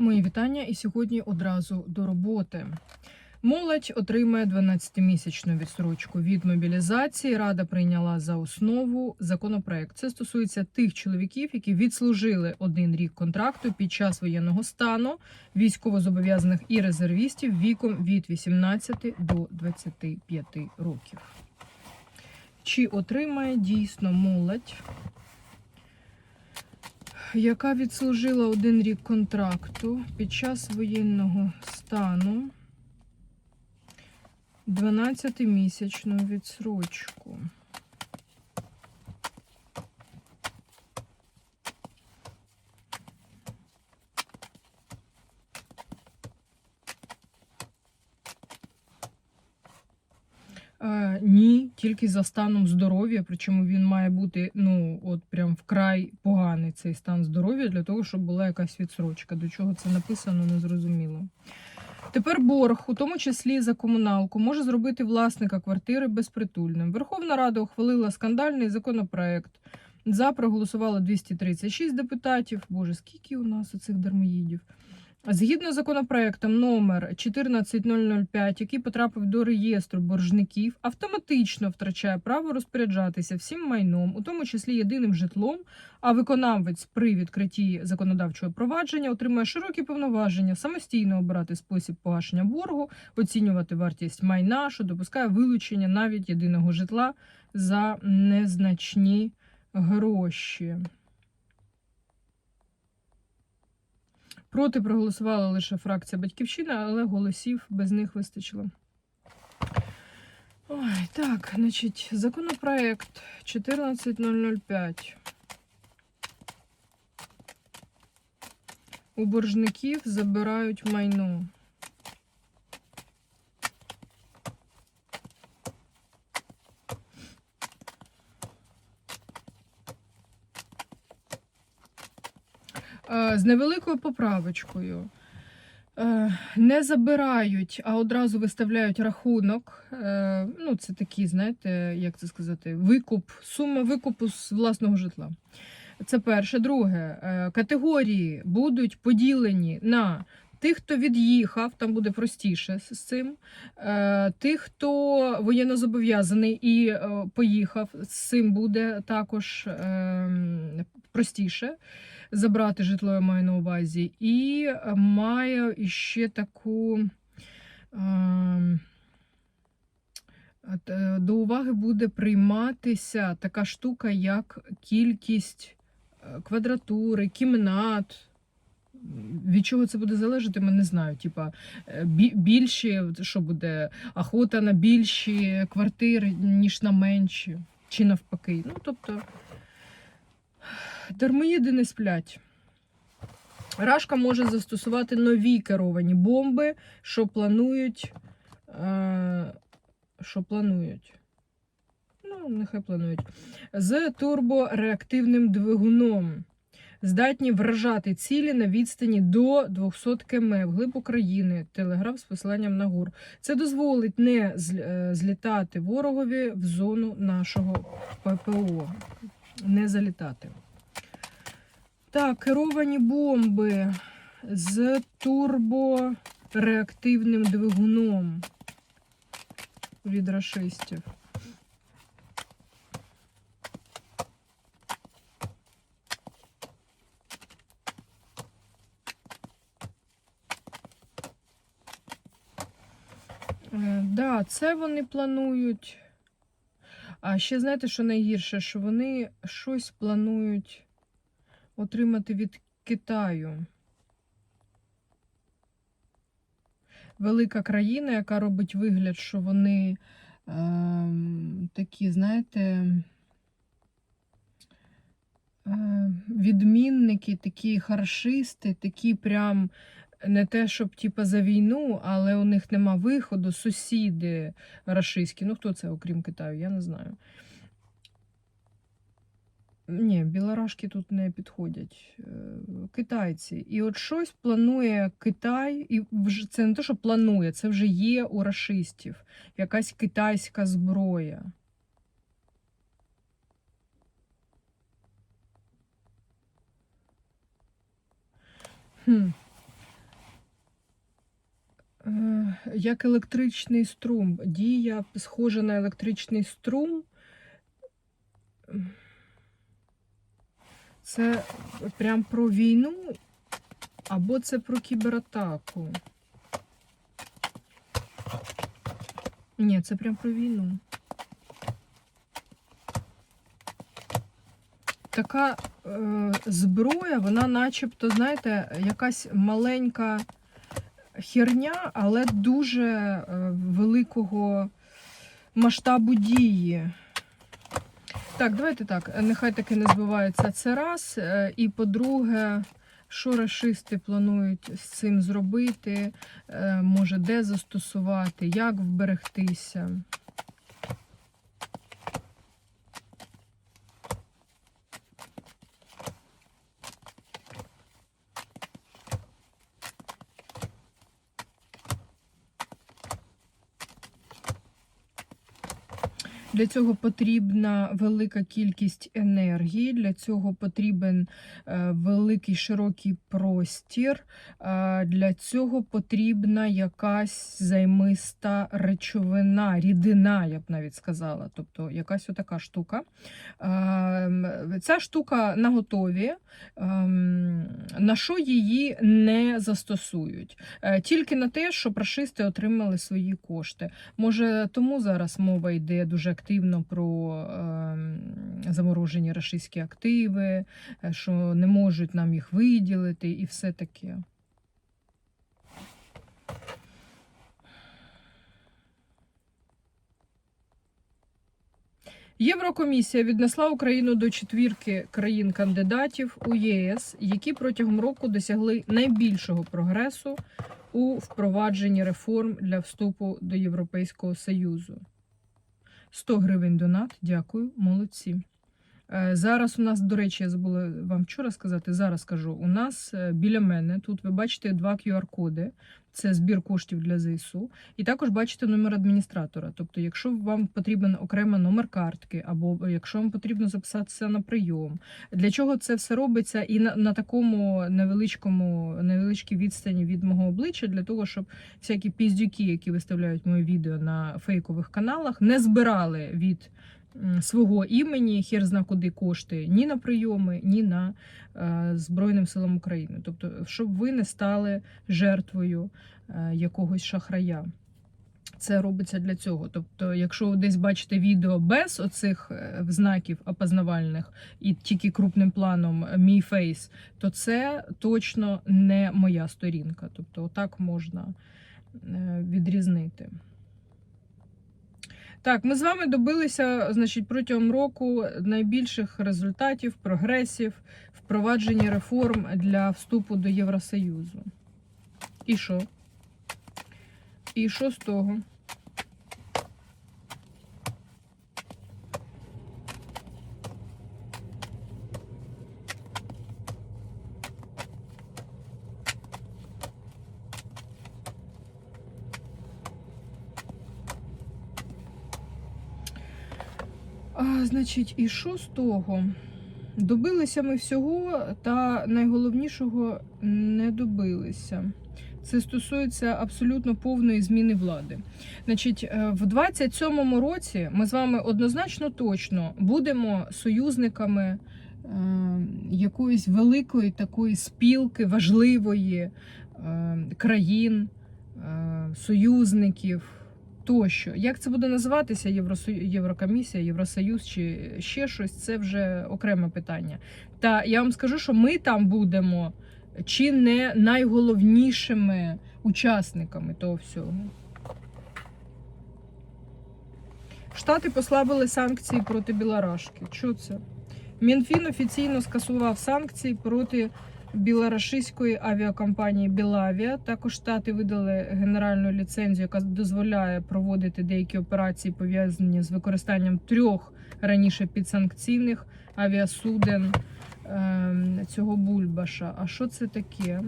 Мої вітання і сьогодні одразу до роботи. Молодь отримає 12-місячну відстрочку від мобілізації. Рада прийняла за основу законопроект. Це стосується тих чоловіків, які відслужили один рік контракту під час воєнного стану, військовозобов'язаних і резервістів віком від 18 до 25 років. Чи отримає дійсно молодь? Яка відслужила один рік контракту під час воєнного стану 12-місячну відсрочку. Е, ні, тільки за станом здоров'я, причому він має бути ну от прям вкрай поганий цей стан здоров'я для того, щоб була якась відсрочка. До чого це написано, не зрозуміло. Тепер борг, у тому числі за комуналку, може зробити власника квартири безпритульним. Верховна Рада ухвалила скандальний законопроект. За проголосувало 236 депутатів. Боже, скільки у нас оцих дармоїдів. Згідно з законопроектом номер 14005, який потрапив до реєстру боржників, автоматично втрачає право розпоряджатися всім майном, у тому числі єдиним житлом. А виконавець при відкритті законодавчого провадження отримує широкі повноваження самостійно обирати спосіб погашення боргу, оцінювати вартість майна, що допускає вилучення навіть єдиного житла за незначні гроші. Проти проголосувала лише фракція Батьківщина, але голосів без них вистачило. Ой, так, значить, законопроект 14005. У боржників забирають майно. З невеликою поправочкою. Е, Не забирають, а одразу виставляють рахунок. Е, Ну, це такий, знаєте, як це сказати, викуп, сума викупу з власного житла. Це перше. Друге, е, категорії будуть поділені на тих, хто від'їхав, там буде простіше з цим. Е, Тих, хто воєннозобов'язаний і е, поїхав, з цим буде також е, простіше забрати житло, я маю на увазі. І е, маю іще таку. е, е, До уваги буде прийматися така штука, як кількість квадратури, кімнат. Від чого це буде залежати, ми не знаю. Типа більші, що буде охота на більші квартири, ніж на менші, чи навпаки. Ну, тобто, дармоїди не сплять. Рашка може застосувати нові керовані бомби, що планують. Е, що планують. Ну, нехай планують. З турбореактивним двигуном. Здатні вражати цілі на відстані до 200 км вглиб України. Телеграф з посиланням на ГУР. Це дозволить не е, злітати ворогові в зону нашого ППО. Не залітати. Так, керовані бомби з турбореактивним двигуном від рашистів. Е, Да, це вони планують. А ще знаєте, що найгірше, що вони щось планують отримати від Китаю. Велика країна, яка робить вигляд, що вони ем, такі, знаєте, е, відмінники, такі харшисти, такі прям не те, щоб типа за війну, але у них нема виходу, сусіди рашистські. Ну, хто це, окрім Китаю, я не знаю. Ні, білорашки тут не підходять. Е, Китайці. І от щось планує Китай, і вже це не те, що планує, це вже є у рашистів. Якась китайська зброя. Хм. як електричний струм. Дія схожа на електричний струм. Це прям про війну, або це про кібератаку. Ні, це прям про війну. Така е, зброя, вона начебто, знаєте, якась маленька херня, але дуже е, великого масштабу дії. Так, давайте так. Нехай таки не збивається. Це раз. Е, І по-друге, що расисти планують з цим зробити? Е, Може, де застосувати, як вберегтися? Для цього потрібна велика кількість енергії, для цього потрібен е, великий широкий простір, е, для цього потрібна якась займиста речовина, рідина, я б навіть сказала. Тобто якась отака штука. Е, Ця штука на готові, на що її не застосують. Тільки на те, що рашисти отримали свої кошти. Може, тому зараз мова йде дуже активно про ем, заморожені рашистські активи, е, що не можуть нам їх виділити і все таке. Єврокомісія віднесла Україну до четвірки країн-кандидатів у єС, які протягом року досягли найбільшого прогресу у впровадженні реформ для вступу до Європейського Союзу. 100 гривень донат. Дякую, молодці. Е, Зараз у нас, до речі, я забула вам вчора сказати, зараз скажу. У нас е, біля мене тут ви бачите два QR-коди. Це збір коштів для ЗСУ. І також бачите номер адміністратора. Тобто, якщо вам потрібен окремо номер картки, або якщо вам потрібно записатися на прийом, для чого це все робиться і на, на такому невеличкому невеличкій відстані від мого обличчя, для того, щоб всякі піздюки, які виставляють мої відео на фейкових каналах, не збирали від свого імені хер зна куди кошти ні на прийоми, ні на е, Збройним силам України. Тобто, щоб ви не стали жертвою е, якогось шахрая. Це робиться для цього. Тобто, якщо ви десь бачите відео без оцих е, знаків опознавальних і тільки крупним планом мій фейс, то це точно не моя сторінка. Тобто, отак можна відрізнити. Так, ми з вами добилися, значить, протягом року найбільших результатів, прогресів, впровадження реформ для вступу до Євросоюзу. І що? І що з того? А, значить, і що з того? Добилися ми всього, та найголовнішого не добилися. Це стосується абсолютно повної зміни влади. Значить, е, в 27-му році ми з вами однозначно точно будемо союзниками е, якоїсь великої такої спілки, важливої е, країн, союзників тощо. Як це буде називатися Євросою... Єврокомісія, Євросоюз чи ще щось, це вже окреме питання. Та я вам скажу, що ми там будемо чи не найголовнішими учасниками того всього. Штати послабили санкції проти Білорашки. Що це? Мінфін офіційно скасував санкції проти білорашистської авіакомпанії Білавія. Також штати видали генеральну ліцензію, яка дозволяє проводити деякі операції, пов'язані з використанням трьох раніше підсанкційних авіасуден ем, цього бульбаша. А що це таке?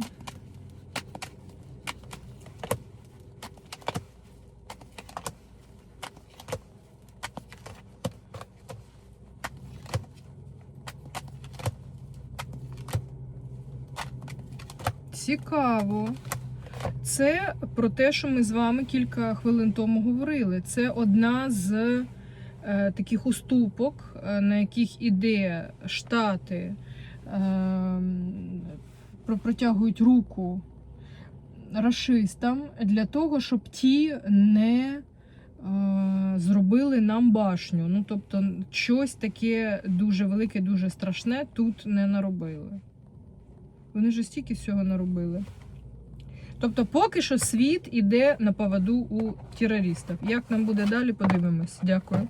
Цікаво. Це про те, що ми з вами кілька хвилин тому говорили. Це одна з е, таких уступок, е, на яких іде Штати, е, протягують руку рашистам для того, щоб ті не е, зробили нам башню. Ну, тобто, щось таке дуже велике, дуже страшне тут не наробили. Вони ж стільки всього наробили. Тобто, поки що світ іде на поводу у терористів. Як нам буде далі, подивимось. Дякую.